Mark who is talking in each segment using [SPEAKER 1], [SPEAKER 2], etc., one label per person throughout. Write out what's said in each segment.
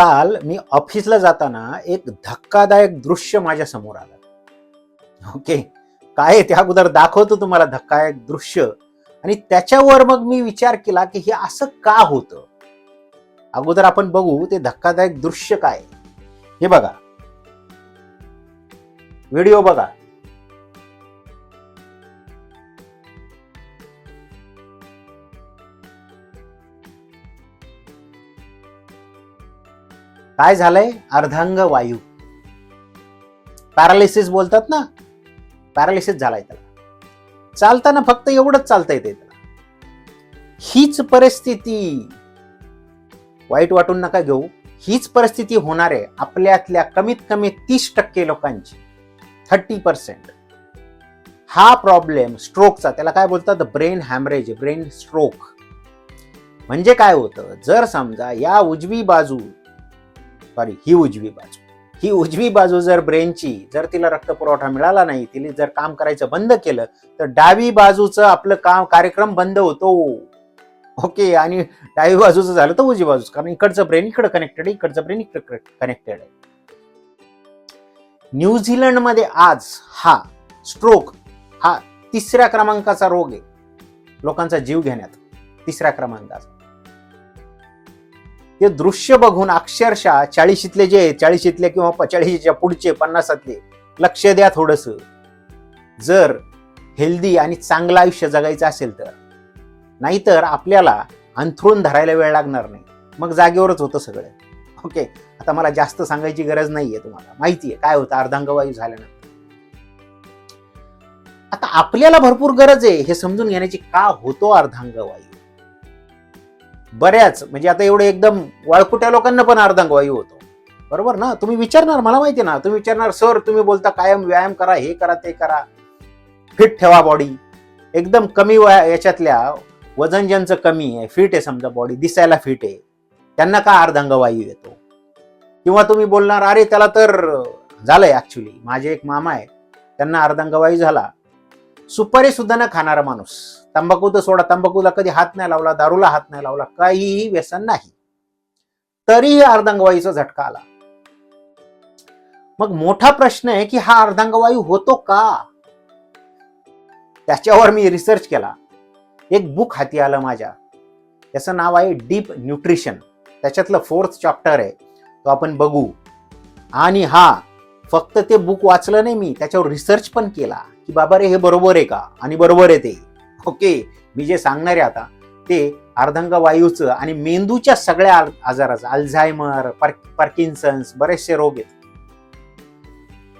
[SPEAKER 1] काल मी ऑफिसला जाताना एक धक्कादायक दृश्य माझ्यासमोर आलं. ओके. काय आहे ते अगोदर दाखवतो तुम्हाला धक्कादायक दृश्य. आणि त्याच्यावर मग मी विचार केला की हे असं का होतं? अगोदर आपण बघू ते धक्कादायक दृश्य काय हे बघा. व्हिडिओ बघा. काय झालंय? अर्धांग वायू. पॅरालिसिस बोलतात ना? पॅरालिसिस झालाय त्याला. चालताना फक्त एवढंच चालता येते त्याला हीच परिस्थिती. वाईट वाटून नका घेऊ. हीच परिस्थिती होणार आहे. आपल्यातल्या कमीत कमी तीस टक्के लोकांची. Thirty percent. हा प्रॉब्लेम स्ट्रोकचा. त्याला काय बोलतात? ब्रेन हॅमरेज ब्रेन स्ट्रोक म्हणजे काय होतं? जर समजा या उजवी बाजू सॉरी ही उजवी बाजू. ही उजवी बाजू जर ब्रेनची जर तिला रक्तपुरवठा मिळाला नाही तिने जर काम करायचं बंद केलं तर डावी बाजूचं आपलं काम कार्यक्रम बंद होतो. ओके आणि डावी बाजूचं झालं तर उजवी बाजूचं. कारण इकडचं ब्रेन इकडं कनेक्टेड आहे इकडचं ब्रेन इकडं कनेक्टेड आहे. न्यूझीलंडमध्ये आज हा स्ट्रोक हा तिसऱ्या क्रमांकाचा रोग आहे. लोकांचा जीव घेण्यात तिसऱ्या क्रमांकाचा. ते दृश्य बघून अक्षरशः चाळीशीतले जे आहेत, चाळीशीतले किंवा चाळीशीच्या पुढचे पन्नासातले लक्ष द्या थोडस. जर हेल्दी आणि चांगलं आयुष्य जगायचं असेल तर. नाहीतर आपल्याला अंथरून धरायला वेळ लागणार नाही. मग जागेवरच होतं सगळं. ओके? आता मला जास्त सांगायची गरज नाहीये तुम्हाला. माहिती आहे काय होतं? अर्धांगवायू झाल्यानंतर आता आपल्याला भरपूर गरज आहे हे समजून घेण्याची का होतो अर्धांगवायू? बऱ्याच म्हणजे आता एवढे एकदम वाळकुट्या लोकांना पण अर्धांगवायू होतो. बरोबर ना? तुम्ही विचारणार मला माहिती ना. तुम्ही विचारणार सर तुम्ही बोलता कायम व्यायाम करा हे करा ते करा. फिट ठेवा बॉडी एकदम कमी वया याच्यातल्या वजन ज्यांचं कमी आहे फिट आहे समजा बॉडी दिसायला फिट आहे त्यांना का अर्धांगवायू येतो? किंवा तुम्ही बोलणार अरे त्याला तर झालंय ऍक्च्युली माझे एक मामा आहे त्यांना अर्धांगवायू झाला. सुपारी सुद्धा न खाणारा माणूस. तंबाखू तर सोडा तंबाखूला कधी हात नाही लावला दारूला हात नाही लावला काहीही व्यसन नाही. तरीही अर्धांगवायूचा झटका आला. मग मोठा प्रश्न आहे की हा अर्धांगवायू होतो का? त्याच्यावर मी रिसर्च केला. एक बुक हाती आलं माझ्या. त्याचं नाव आहे डीप न्यूट्रिशन त्याच्यातलं फोर्थ चॅप्टर आहे. तो आपण बघू. आणि हा फक्त ते बुक वाचलं नाही मी त्याच्यावर रिसर्च पण केला. की बाबा रे हे बरोबर आहे का? आणि बरोबर आहे ते. ओके? मी जे सांगणार आहे आता ते अर्धांग वायूचं आणि मेंदूच्या सगळ्या आल- आजाराचं अल्झायमर पार्क पार्किन्सन्स बरेचसे रोग आहेत.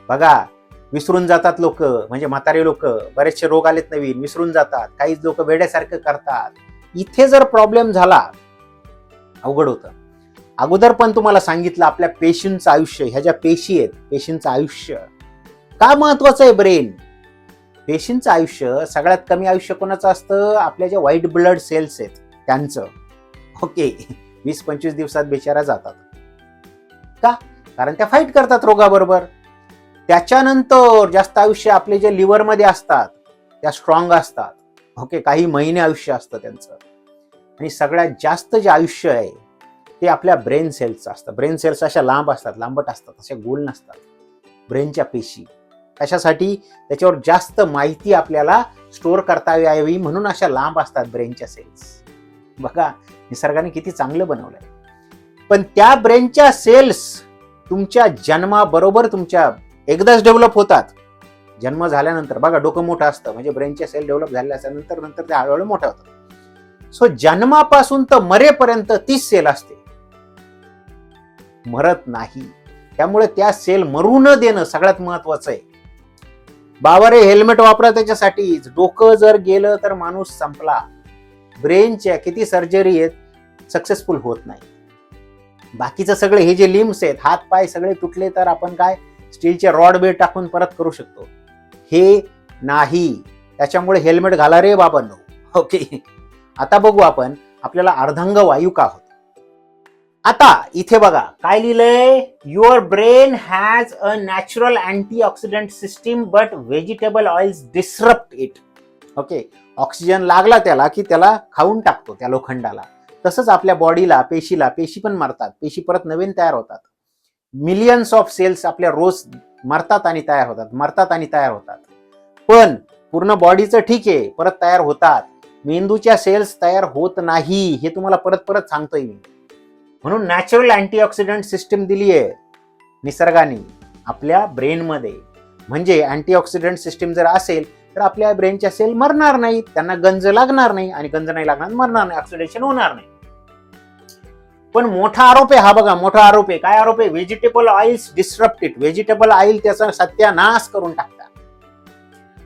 [SPEAKER 1] बघा विसरून जातात लोक म्हणजे म्हातारे लोक बरेचसे रोग आलेत नवीन विसरून जातात काही लोक वेड्यासारखं करतात. इथे जर प्रॉब्लेम झाला अवघड होतं. अगोदर पण तुम्हाला सांगितलं आपल्या पेशींचं आयुष्य ह्या ज्या पेशी आहेत पेशींचं आयुष्य. का महत्वाचं आहे ब्रेन पेशींचं आयुष्य सगळ्यात कमी आयुष्य कोणाचं असतं? आपल्या ज्या व्हाईट ब्लड सेल्स आहेत त्यांचं. ओके वीस पंचवीस दिवसात बेचारा जातात. का? कारण त्या फाईट करतात रोगाबरोबर. त्याच्यानंतर जास्त आयुष्य आपले जे लिव्हरमध्ये असतात त्या स्ट्रॉंग असतात. ओके काही महिने आयुष्य असतं त्यांचं. आणि सगळ्यात जास्त जे आयुष्य आहे ते आपल्या ब्रेन सेल्सचं असतं. ब्रेन सेल्स अशा लांब असतात लांबट असतात अशा गोल नसतात. ब्रेनच्या पेशी. कशासाठी? त्याच्यावर जास्त माहिती आपल्याला स्टोअर करता यावी म्हणून अशा लांब असतात ब्रेनच्या सेल्स बघा निसर्गाने किती चांगलं बनवलंय. पण त्या ब्रेनच्या सेल्स तुमच्या जन्माबरोबर तुमच्या एकदाच डेव्हलप होतात. जन्म झाल्यानंतर बघा डोकं मोठं असतं म्हणजे ब्रेनच्या सेल डेव्हलप झाल्या नंतर नंतर ते हळूहळू मोठं होतं. सो जन्मापासून तर मरेपर्यंत तीच सेल असते. मरत नाही. त्यामुळे त्या सेल मरू न देणं सगळ्यात महत्वाचं आहे. बाबा रे हेल्मेट वापरा त्याच्यासाठीच डोकं जर गेलं तर माणूस संपला. ब्रेनच्या किती सर्जरी आहेत सक्सेसफुल होत नाही. बाकीचं सगळे हे जे लिम्स आहेत हात पाय सगळे तुटले तर आपण काय? स्टीलचे रॉड बेड टाकून परत करू शकतो. हे नाही. त्याच्यामुळे हेल्मेट घाला रे बाबांनो. ओके आता बघू आपण आपल्याला अर्धांग वायू का होतो? आता इथे बघा काय लिहिलंय? Your brain has a natural antioxidant system but vegetable oils disrupt it okay oxygen लागला त्याला की त्याला खाऊन टाकतो त्या लोखंडाला. तसंच आपल्या बॉडीला पेशीला पेशी पण मरतात. पेशी परत नवीन तयार होतात. मिलियन्स ऑफ सेल्स आपल्या रोज मरतात आणि तयार होतात. मरतात आणि तयार होतात. पण पूर्ण बॉडीचं ठीक आहे. परत तयार होतात. मेंदूच्या सेल्स तयार होत नाही. हे तुम्हाला परत परत सांगतोय मी. म्हणून नॅचरल अँटीऑक्सिडंट सिस्टीम दिली आहे निसर्गाने आपल्या ब्रेनमध्ये म्हणजे अँटीऑक्सिडंट सिस्टीम जर असेल तर आपल्या ब्रेनच्या सेल मरणार नाही त्यांना गंज लागणार नाही आणि गंज नाही लागणार मरणार नाही. ऑक्सिडेशन होणार नाही. पण मोठा आरोप आहे हा बघा मोठा आरोप आहे. काय आरोप आहे? Vegetable oils disrupted vegetable oil त्याचा सत्यानाश करून टाकतात.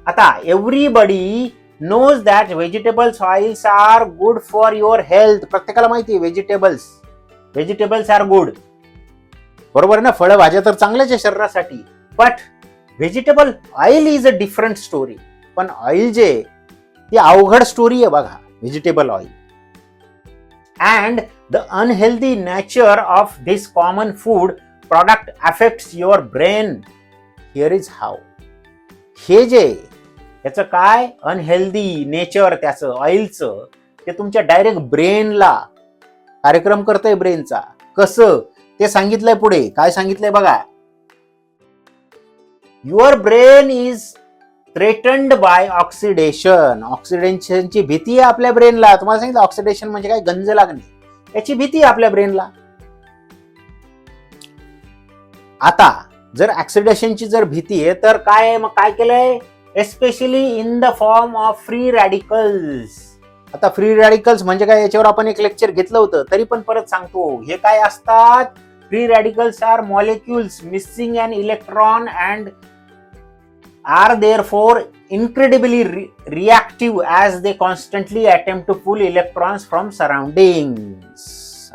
[SPEAKER 1] आता everybody knows that vegetables oils are good for your health प्रत्येकाला माहिती आहे व्हेजिटेबल्स व्हेजिटेबल्स आर गुड बरोबर ना? फळं भाज्या तर चांगल्याच आहे शरीरासाठी. But vegetable oil is a different story पण ऑइल जे ती अवघड स्टोरी आहे बघा vegetable oil and the unhealthy nature of this common food product affects your brain here is how हे जे याचं काय? अनहेल्दी नेचर त्याचं ऑइलचं ते तुमच्या डायरेक्ट ब्रेनला कार्यक्रम करतंय ब्रेनचा. कसं? ते सांगितलंय पुढे. काय सांगितलंय बघा. Your brain is threatened by oxidation ऑक्सिडेशनची भीती आहे आपल्या ब्रेनला तुम्हाला सांगितलं ऑक्सिडेशन म्हणजे काय? गंज लागणे. याची भीती आहे आपल्या ब्रेनला आता जर ऑक्सिडेशनची जर भीती आहे तर काय मग काय केलंय? Especially in the form of free radicals आता फ्री रॅडिकल्स म्हणजे काय? याच्यावर आपण एक लेक्चर घेतलं होतं तरी पण परत सांगतो. हे काय असतात? Free radicals are molecules missing and electron and are therefore incredibly reactive as they constantly attempt to pull electrons from surrounding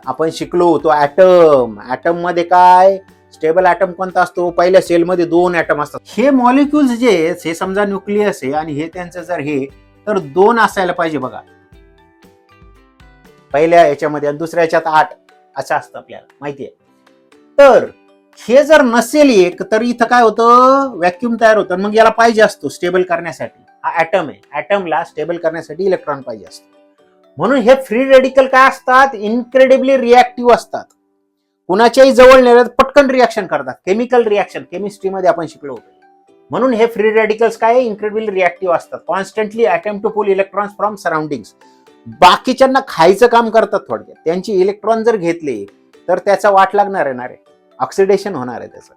[SPEAKER 1] आपण शिकलो तो ऍटम ऍटममध्ये काय? स्टेबल ॲटम कोणता असतो? पहिल्या सेलमध्ये दोन ऍटम असतात. हे मॉलिक्युल्स जे आहेत, हे समजा न्यूक्लियस आहे आणि हे त्यांचं जर हे तर दोन असायला पाहिजे बघा. पहिल्या याच्यामध्ये आणि दुसऱ्या याच्यात आठ असं असतं आपल्याला माहिती आहे. तर हे जर नसेल एक तर इथं काय होतं? व्हॅक्युम तयार होतं. मग याला पाहिजे असतो स्टेबल करण्यासाठी. हा ऍटम आहे. ऍटमला स्टेबल करण्यासाठी इलेक्ट्रॉन पाहिजे असतो. म्हणून हे फ्री रेडिकल काय असतात? इनक्रेडिबली रिॲक्टिव्ह असतात. कुणाच्याही जवळ नेल्यात पटकन रिॲक्शन करतात. केमिकल रिॲक्शन केमिस्ट्रीमध्ये आपण शिकलो होतो. म्हणून हे फ्री रेडिकल्स काय? इनक्रेडिबली रिॲक्टिव्ह असतात. Constantly attempt to pull electrons from surroundings बाकीच्यांना खायचं काम करतात थोडक्यात. त्यांची इलेक्ट्रॉन जर घेतले तर त्याचा वाट लागणार येणार आहे ऑक्सिडेशन होणार आहे त्याचं.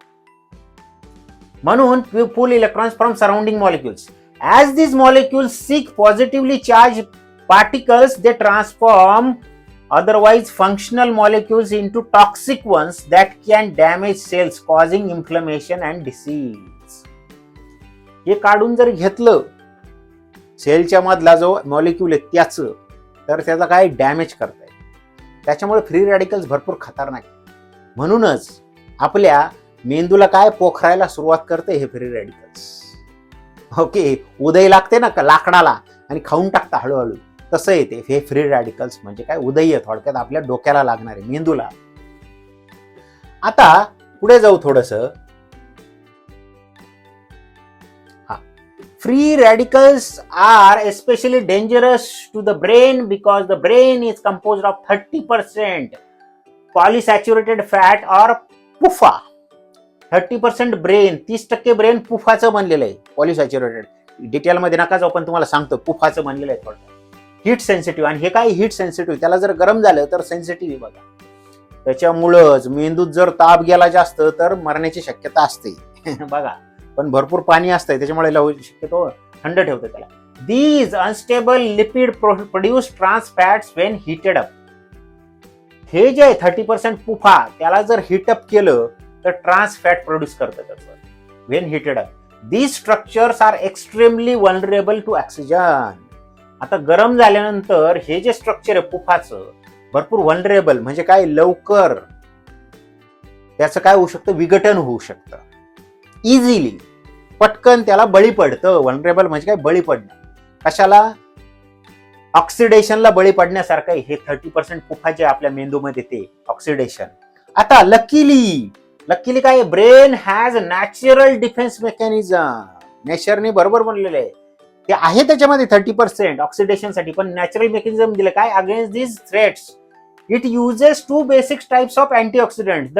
[SPEAKER 1] म्हणून pull electrons from surrounding molecules as this molecules seek positively charge particles they transform otherwise functional molecules into toxic ones that can damage cells causing inflammation and disease. हे काढून जर घेतलं सेलच्या मधला जो मॉलिक्युल आहे त्याचं तर त्याचा काय डॅमेज करता येईल त्याच्यामुळे फ्री रॅडिकल्स भरपूर खतरनाक म्हणूनच आपल्या मेंदूला काय पोखरायला सुरुवात करते हे फ्री रॅडिकल्स ओके उदय लागते ना लाकडाला आणि खाऊन टाकता हळूहळू. तसं येते. हे फ्री रॅडिकल्स म्हणजे काय? उदय थोडक्यात आपल्या डोक्याला लागणार आहे मेंदूला. आता पुढे जाऊ थोडस. Free radicals are especially dangerous to the brain because the brain is composed of thirty percent polysaturated fat or PUFA thirty percent brain तीस टक्के ब्रेन पुफाचं बनलेलं आहे पॉलिसॅच्युरेटेड डिटेलमध्ये नका जाऊ पण तुम्हाला सांगतो पुफाचं बनलेलं आहे थोडं हीट सेन्सिटिव्ह आणि हे काय हीट सेन्सिटिव्ह त्याला जर गरम झालं तर सेन्सिटिव्ह बघा. त्याच्यामुळंच मेंदूत जर ताप गेला जास्त तर मरण्याची शक्यता असते. बघा. पण भरपूर पाणी असतंय त्याच्यामुळे लव- शक्यतो थंड ठेवतं त्याला. These unstable lipid produce trans fats when heated up हे जे आहे थर्टी पर्सेंट पुफा त्याला जर हिटअप केलं तर ट्रान्स फॅट प्रोड्यूस करतं त्याचं. When heated up these structures are extremely vulnerable to oxygen आता गरम झाल्यानंतर हे जे स्ट्रक्चर आहे पुफाचं भरपूर वनरेबल म्हणजे काय? लवकर. त्याचं काय होऊ शकतं? विघटन होऊ शकतं. इझिली पटकन त्याला बळी पडतं. वनरेबल म्हणजे काय? बळी पडणं. कशाला? ऑक्सिडेशनला बळी पडण्यासारखं हे थर्टी पर्सेंट पुफा जे आपल्या मेंदूमध्ये ते ऑक्सिडेशन आता लकीली लकीली काय? Brain has natural defence mechanism नेचरने बरोबर बनलेलं आहे. ते आहे त्याच्यामध्ये थर्टी पर्सेंट ऑक्सिडेशनसाठी पण नॅचरल मेकॅनिझम दिलं. काय? Against this threats it uses two basic types of antioxidants. The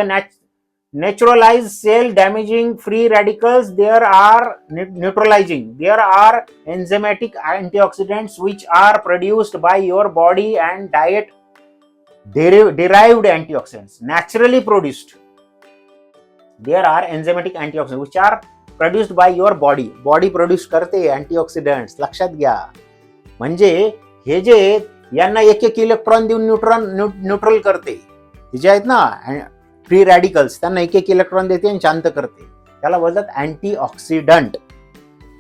[SPEAKER 1] nat- neutralize cell damaging free radicals. There are ne- neutralizing. There are enzymatic antioxidants which are produced by your body and diet. Deri- derived antioxidants naturally produced. There are enzymatic antioxidants which are produced by your body. Body produce करते antioxidants. लक्षात घ्या म्हणजे हे जे यांना एक एक electron देऊन न्यूट्रॉन न्यूट्रल करते हे जे आहेत ना फ्री रॅडिकल्स त्यांना एक एक इलेक्ट्रॉन देते आणि शांत करते. त्याला बोलतात अँटी ऑक्सिडंट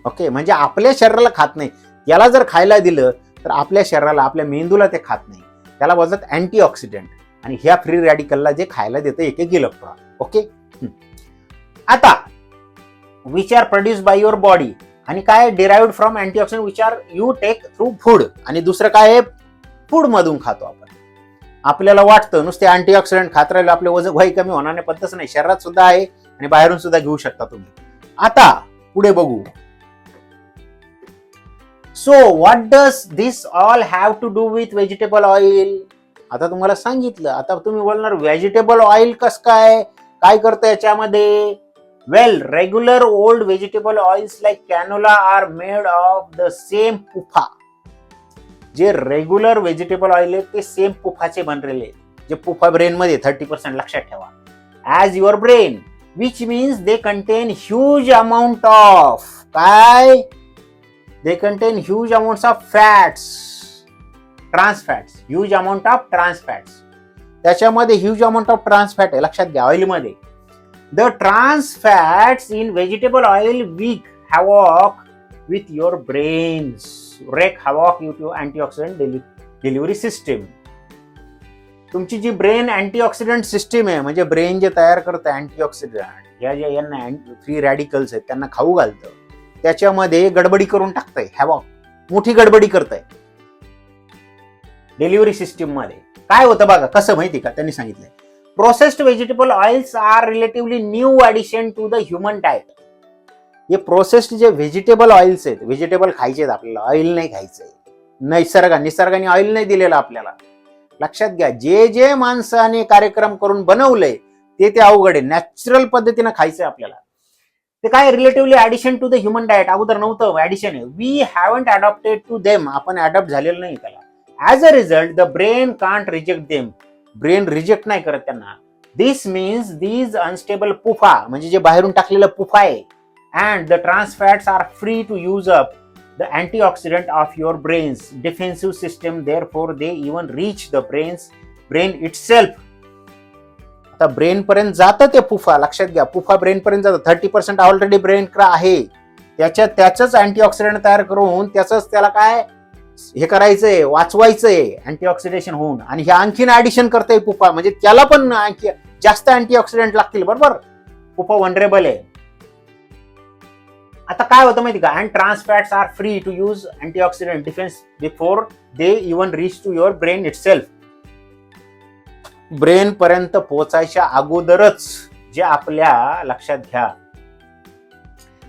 [SPEAKER 1] ओके म्हणजे आपल्या शरीराला खात नाही. याला जर खायला दिलं तर आपल्या शरीराला आपल्या मेंदूला ते खात नाही. त्याला बोलतात अँटी ऑक्सिडंट आणि ह्या फ्री रॅडिकलला जे खायला देतं एक एक इलेक्ट्रॉन ओके आता which are produce by your body आणि काय derived from antioxidant which are you take through food आणि दुसरं काय आहे? फूड मधून खातो आपण. आपल्याला वाटतं नुसते अँटीऑक्सिडंट खात राहिलं आपले वजन वही कमी होणार नाही पण तसं नाही. शरीरात सुद्धा आहे आणि बाहेरून सुद्धा घेऊ शकता तुम्ही. आता पुढे बघू. So what does this all have to do with vegetable oil आता तुम्हाला सांगितलं. आता तुम्ही बोलणार व्हेजिटेबल ऑइल कस काय? काय करतं याच्यामध्ये? Well regular old vegetable oils like canola are made of the same PUFA जे रेग्युलर व्हेजिटेबल ऑइल आहेत ते सेम पुफाचे बनलेले आहेत. जे पुफा ब्रेनमध्ये थर्टी पर्सेंट लक्षात ठेवा. As your brain which means they contain huge amount of काय? They contain huge amount of fats trans fats huge amount of trans fats त्याच्यामध्ये huge amount of trans fat आहे. लक्षात घ्या ऑइलमध्ये the trans fats in vegetable oil wreak havoc with your brains wreak havoc due to antioxidant deli- delivery system. तुमची जी brain antioxidant system आहे म्हणजे brain जे तयार करतं अँटीऑक्सिडंट या ज्या यांना फ्री रॅडिकल्स आहेत त्यांना खाऊ घालतं त्याच्यामध्ये गडबडी करून टाकतंय हॅवॉक मोठी गडबडी करतंय. डिलिव्हरी सिस्टीममध्ये काय होतं बघा कसं माहिती का? त्यांनी सांगितलंय. Processed vegetable oils are relatively new addition to the human diet हे प्रोसेस्ड जे व्हेजिटेबल ऑइल्स आहेत व्हेजिटेबल खायचे आहेत आपल्याला ऑइल नाही खायचंय. नैसर्ग निसर्गाने ऑइल नाही दिलेलं आपल्याला. लक्षात घ्या जे जे माणसाने कार्यक्रम करून बनवलंय ते ते अवघड आहे. नॅचरल पद्धतीनं खायचंय आपल्याला. ते काय relatively addition to the human diet अगोदर नव्हतं ऍडिशन आहे. We haven't adopted to them आपण अडॉप्ट झालेलं नाही त्याला. As a result the brain can't reject them brain reject नाही करत त्यांना. This means these unstable PUFA म्हणजे जे बाहेरून टाकलेलं पुफा आहे and the trans fats are free to use up the antioxidant of your brain's. Defensive system therefore they even reach the brain's brain itself. आता brain पर्यंत जातं ते पुफा. लक्षात घ्या पुफा ब्रेन पर्यंत जातं. थर्टी पर्सेंट ऑलरेडी ब्रेन आहे. त्याच्यात त्याचंच अँटीऑक्सिडंट तयार करून त्याचंच त्याला काय? हे करायचंय वाचवायचंय अँटीऑक्सिडेशन होऊन. आणि हे आणखीन ऍडिशन करतंय पुफा. म्हणजे त्याला पण आणखी जास्त अँटीऑक्सिडंट लागतील बरोबर? पुफा वनरेबल आहे. आता काय होतं माहिती का? And trans fats are free to use antioxidant defence before they even reach to your brain itself brain पर्यंत पोहोचायच्या अगोदरच जे आपल्या लक्षात घ्या.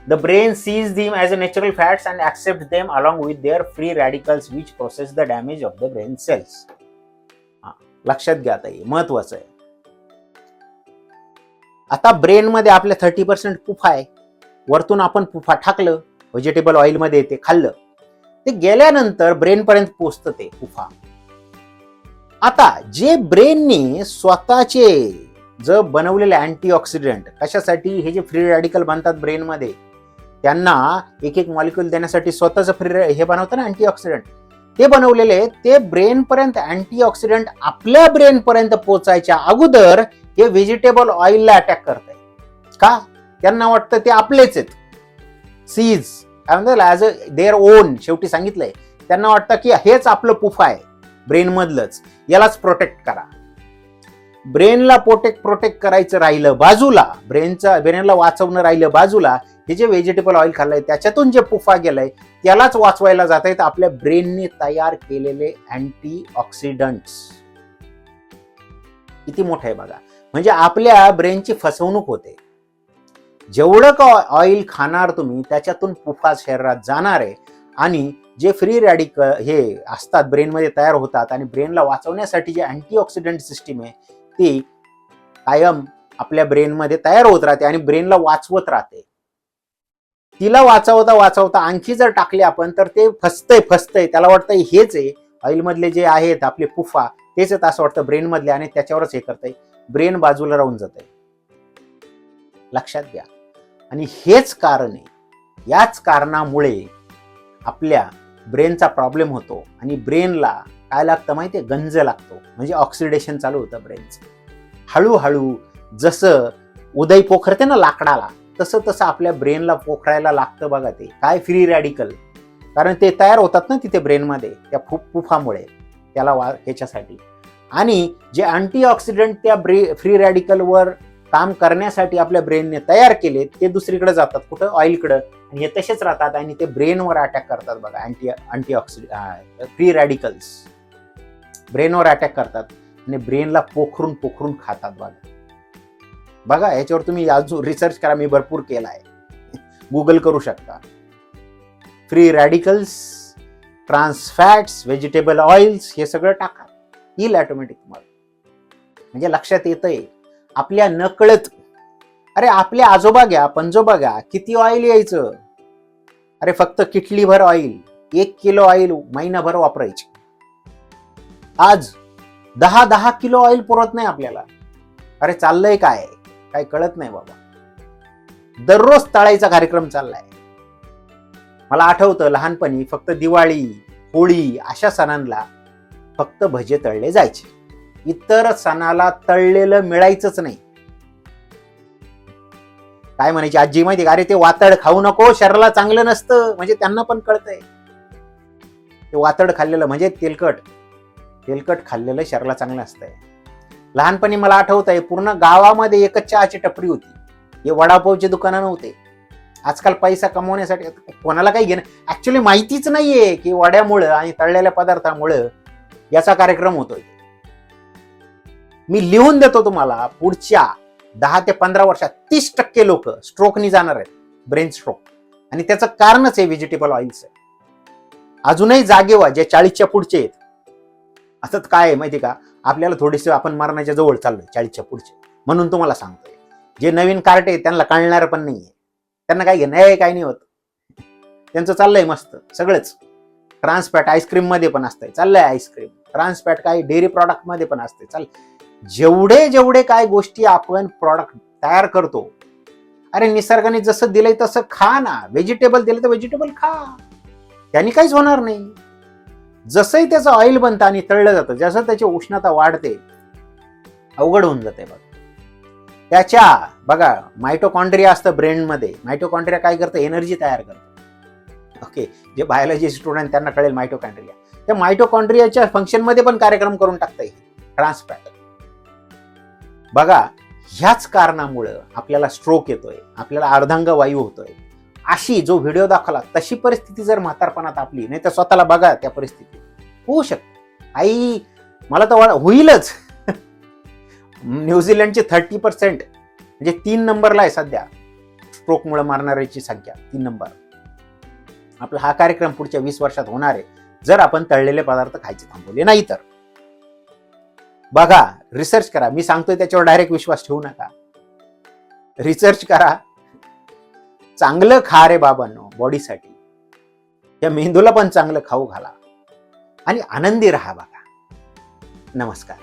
[SPEAKER 1] The brain sees them as a natural fats and accept them along with their free radicals which process the damage of the brain cells लक्षात घ्या आता हे महत्वाचं आहे. आता ब्रेनमध्ये आपल्या थर्टी पर्सेंट पुफा आहे वरतून आपण पुफा व्हेजिटेबल ऑइलमध्ये ते खाल्लं. ते गेल्यानंतर ब्रेन पर्यंत पोचतं ते उफा आता जे ब्रेनने स्वतःचे ज बनवलेले अँटीऑक्सिडंट कशासाठी? हे जे फ्री रॅडिकल बनतात ब्रेनमध्ये त्यांना एक एक मॉलिक्युल देण्यासाठी स्वतःच फ्री हे बनवतं ना अँटीऑक्सिडंट ते बनवलेले ते ब्रेन पर्यंत अँटीऑक्सिडंट आपल्या ब्रेनपर्यंत पोचायच्या अगोदर हे व्हेजिटेबल ऑइलला अटॅक करत आहे का? त्यांना वाटतं ते आपलेच आहेत. सीज काय म्हणतात ॲज अ देअर ओन शेवटी सांगितलंय. त्यांना वाटतं की हेच आपलं पुफा आहे. ब्रेनमधलंच यालाच प्रोटेक्ट करा. ब्रेनला प्रोटेक्ट प्रोटेक्ट करायचं राहिलं बाजूला ब्रेनचा ब्रेनला वाचवणं राहिलं बाजूला हे जे व्हेजिटेबल ऑइल खाल्लंय त्याच्यातून जे पुफा गेलाय त्यालाच वाचवायला जात आहेत आपल्या ब्रेनने तयार केलेले अँटी ऑक्सिडंट्स किती मोठं आहे बघा. म्हणजे आपल्या ब्रेनची फसवणूक होते. जेवढं का ऑइल खाणार तुम्ही त्याच्यातून पुफा शरीरात जाणार आहे. आणि जे फ्री रॅडिक हे असतात ब्रेनमध्ये तयार होतात आणि ब्रेनला वाचवण्यासाठी जे अँटीऑक्सिडंट सिस्टीम आहे ती कायम आपल्या ब्रेनमध्ये तयार होत राहते आणि ब्रेनला वाचवत राहते. तिला वाचवता वाचवता आणखी जर टाकले आपण तर ते फसतंय फसतंय. त्याला वाटतंय हेच आहे. ऑइलमधले जे आहेत आपले पुफा तेच आहेत असं वाटतं ब्रेनमधले आणि त्याच्यावरच हे करतंय. ब्रेन बाजूला राहून जात लक्षात घ्या. आणि हेच कारण आहे. याच कारणामुळे आपल्या ब्रेनचा प्रॉब्लेम होतो आणि ब्रेनला काय लागतं माहिती आहे? गंज लागतो. म्हणजे ऑक्सिडेशन चालू होतं ब्रेनचं. हळूहळू जसं उदय पोखरते ना लाकडाला तसं तसं आपल्या ब्रेनला पोखरायला लागतं बघा ते. काय फ्री रॅडिकल कारण ते तयार होतात ना तिथे ब्रेनमध्ये त्या फुफ फुफामुळे त्याला वा ह्याच्यासाठी. आणि जे अँटीऑक्सिडंट त्या ब्रे फ्री रॅडिकलवर काम करण्यासाठी आपल्या ब्रेनने तयार केले ते दुसरीकडे जातात. कुठं? ऑइलकडं आणि हे तसेच राहतात आणि ते ब्रेनवर अटॅक करतात बघा. अँटी अँटीऑक्सिड फ्री रॅडिकल्स ब्रेनवर अटॅक करतात आणि ब्रेनला पोखरून पोखरून खातात बघा. बघा याच्यावर तुम्ही अजून रिसर्च करा. मी भरपूर केला आहे गुगल करू शकता. Free radicals trans fats vegetable oils हे सगळं टाका. येईल ऑटोमॅटिक तुम्हाला. म्हणजे लक्षात येतंय. आपल्या नकळत. अरे आपले आजोबा घ्या पंजोबा घ्या किती ऑइल यायचं? अरे फक्त किटलीभर ऑइल एक किलो ऑइल महिनाभर वापरायची. आज दहा दहा किलो ऑइल पुरत नाही आपल्याला. अरे चाललंय काय? काय कळत नाही बाबा. दररोज तळायचा कार्यक्रम चाललाय. मला आठवतं लहानपणी फक्त दिवाळी होळी अशा सणांना फक्त भजे तळले जायचे. इतर सणाला तळलेलं मिळायचंच नाही. काय म्हणायची आजी माहिती का? अरे ते वातड खाऊ नको शरीराला चांगलं नसतं. म्हणजे त्यांना पण कळतंय. ते वातड खाल्लेलं म्हणजे तेलकट. तेलकट खाल्लेलं शरीराला चांगलं असतंय. लहानपणी मला आठवत आहे पूर्ण गावामध्ये एकच चहाची टपरी होती. हे वडापावचे दुकानं नव्हते. आजकाल पैसा कमवण्यासाठी कोणाला काही घेणं? ऍक्च्युली माहितीच नाहीये की वड्यामुळं आणि तळलेल्या पदार्थामुळं याचा कार्यक्रम होतोय. मी लिहून देतो तुम्हाला पुढच्या दहा ते पंधरा वर्षात तीस टक्के लोक स्ट्रोकनी जाणार आहेत ब्रेन स्ट्रोक आणि त्याचं कारणच आहे व्हेजिटेबल ऑइल्स आहे. अजूनही जागेवा जे चाळीसच्या पुढचे आहेत असंच काय आहे माहिती का? आपल्याला थोडेसे आपण मरणाच्या जवळ चाललोय चाळीसच्या पुढचे. म्हणून तुम्हाला सांगतोय जे नवीन कार्ट आहे त्यांना कळणार पण नाहीये. त्यांना काय घेणं काय नाही होत. त्यांचं चाललंय मस्त सगळंच. ट्रान्सपॅट आईस्क्रीममध्ये पण असतंय चाललंय आईस्क्रीम ट्रान्सपॅट काय डेअरी प्रॉडक्टमध्ये पण असते चाल जेवढे जेवढे काय गोष्टी आपण प्रॉडक्ट तयार करतो अरे निसर्गाने जसं दिलंय तसं खा ना. व्हेजिटेबल दिलं तर व्हेजिटेबल खा. त्यांनी काहीच होणार नाही. जसंही त्याचं ऑइल बनतं आणि तळलं जातं जसं त्याची उष्णता वाढते अवघड होऊन जाते बघ. त्याच्या बघा मायटोकॉन्ड्रिया असतं ब्रेनमध्ये मायटोकॉन्ड्रिया काय करतं? एनर्जी तयार करतं. ओके जे बायोलॉजी स्टुडंट त्यांना कळेल मायटोकॉन्ड्रिया त्या मायटोकॉन्ड्रियाच्या फंक्शनमध्ये पण कार्यक्रम करून टाकता येईल ट्रान्सपॅट बघा ह्याच कारणामुळं आपल्याला स्ट्रोक येतोय आपल्याला अर्धांग वायू होतोय. अशी जो व्हिडिओ दाखवला तशी परिस्थिती जर म्हातारपणात आपली नाही तर स्वतःला बघा त्या परिस्थितीत होऊ शकते. आई मला तर वा- होईलच. न्यूझीलंडचे थर्टी पर्सेंट म्हणजे तीन नंबरला आहे सध्या. स्ट्रोकमुळे मारणाऱ्याची संख्या तीन नंबर आपला हा कार्यक्रम पुढच्या वीस वर्षात होणार आहे. जर आपण तळलेले पदार्थ खायचे थांबवले नाही तर. बघा रिसर्च करा. मी सांगतोय त्याच्यावर डायरेक्ट विश्वास ठेवू नका. रिसर्च करा. चांगलं खा रे बाबांनो बॉडीसाठी त्या मेंदूला पण चांगलं खाऊ घाला. आणि आनंदी राहा बघा. नमस्कार.